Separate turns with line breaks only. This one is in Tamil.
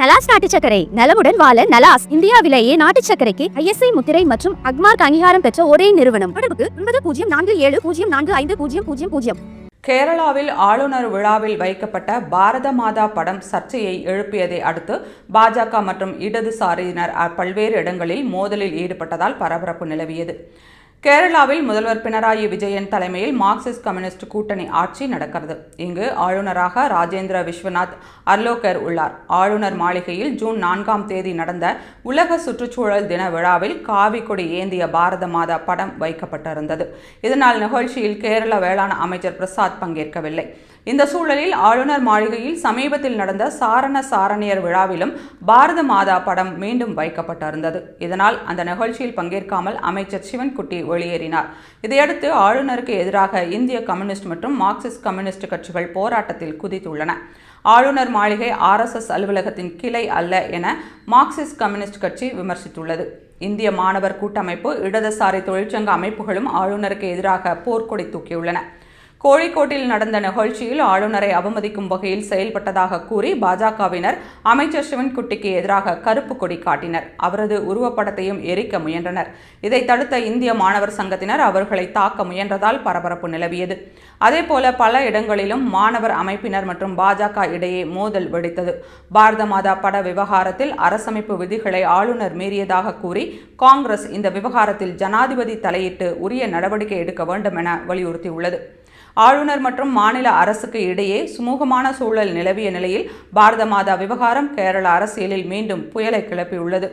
நலாஸ் நாட்டு சக்கரை நலமுடன் வாழ நலாஸ் இந்தியாவிலேயே நாட்டு சக்கரைக்கு ஐஎஸ்ஐ முத்திரை மற்றும் அக்மார்க் அங்கீகாரம் பெற்ற ஒரே நிறுவனம். தொடர்புக்கு ஒன்பது பூஜ்ஜியம் நான்கு ஏழு பூஜ்ஜியம் நான்கு ஐந்து பூஜ்ஜியம் பூஜ்ஜியம் பூஜ்ஜியம்.
கேரளாவில் ஆளுநர் விழாவில் வைக்கப்பட்ட பாரத மாதா படம் சர்ச்சையை எழுப்பியதை அடுத்து பாஜக மற்றும் இடதுசாரியினர் பல்வேறு இடங்களில் மோதலில் ஈடுபட்டதால் பரபரப்பு நிலவியது. கேரளாவில் முதல்வர் பினராயி விஜயன் தலைமையில் மார்க்சிஸ்ட் கம்யூனிஸ்ட் கூட்டணி ஆட்சி நடக்கிறது. இங்கு ஆளுநராக ராஜேந்திர விஸ்வநாத் அர்லோகர் உள்ளார். ஆளுநர் மாளிகையில் ஜூன் நான்காம் தேதி நடந்த உலக சுற்றுச்சூழல் தின விழாவில் காவி கொடி ஏந்திய பாரத மாதா படம் வைக்கப்பட்டிருந்தது. இதனால் நிகழ்ச்சியில் கேரள வேளாண் அமைச்சர் பிரசாத் பங்கேற்கவில்லை. இந்த சூழலில் ஆளுநர் மாளிகையில் சமீபத்தில் நடந்த சாரண சாரணியர் விழாவிலும் பாரத மாதா படம் மீண்டும் வைக்கப்பட்டிருந்தது. இதனால் அந்த நிகழ்ச்சியில் பங்கேற்காமல் அமைச்சர் சிவன்குட்டி வெளியேறினார். இதையடுத்து ஆளுநருக்கு எதிராக இந்திய கம்யூனிஸ்ட் மற்றும் மார்க்சிஸ்ட் கம்யூனிஸ்ட் கட்சிகள் போராட்டத்தில் குதித்துள்ளன. ஆளுநர் மாளிகை ஆர்எஸ்எஸ் அலுவலகத்தின் கிளை அல்ல என மார்க்சிஸ்ட் கம்யூனிஸ்ட் கட்சி விமர்சித்துள்ளது. இந்திய மாணவர் கூட்டமைப்பு இடதுசாரி தொழிற்சங்க அமைப்புகளும் ஆளுநருக்கு எதிராக போர்க்கொடி தூக்கியுள்ளன. கோழிக்கோட்டில் நடந்த நிகழ்ச்சியில் ஆளுநரை அவமதிக்கும் வகையில் செயல்பட்டதாக கூறி பாஜகவினர் அமைச்சர் சிவன்குட்டிக்கு எதிராக கருப்பு கொடி காட்டினர். அவரது உருவப்படத்தையும் எரிக்க முயன்றனர். இதை தடுத்த இந்திய மாணவர் சங்கத்தினர் அவர்களை தாக்க முயன்றதால் பரபரப்பு நிலவியது. அதேபோல பல இடங்களிலும் மாணவர் அமைப்பினர் மற்றும் பாஜக இடையே மோதல் வெடித்தது. பாரத மாதா பட விவகாரத்தில் அரசமைப்பு விதிகளை ஆளுநர் மீறியதாக கூறி காங்கிரஸ் இந்த விவகாரத்தில் ஜனாதிபதி தலையிட்டு உரிய நடவடிக்கை எடுக்க வேண்டும் என வலியுறுத்தியுள்ளது. ஆளுநர் மற்றும் மாநில அரசுக்கு இடையே சுமூகமான சூழல் நிலவிய நிலையில் பாரத மாதா விவகாரம் கேரள அரசியலில் மீண்டும் புயலை கிளப்பியுள்ளது.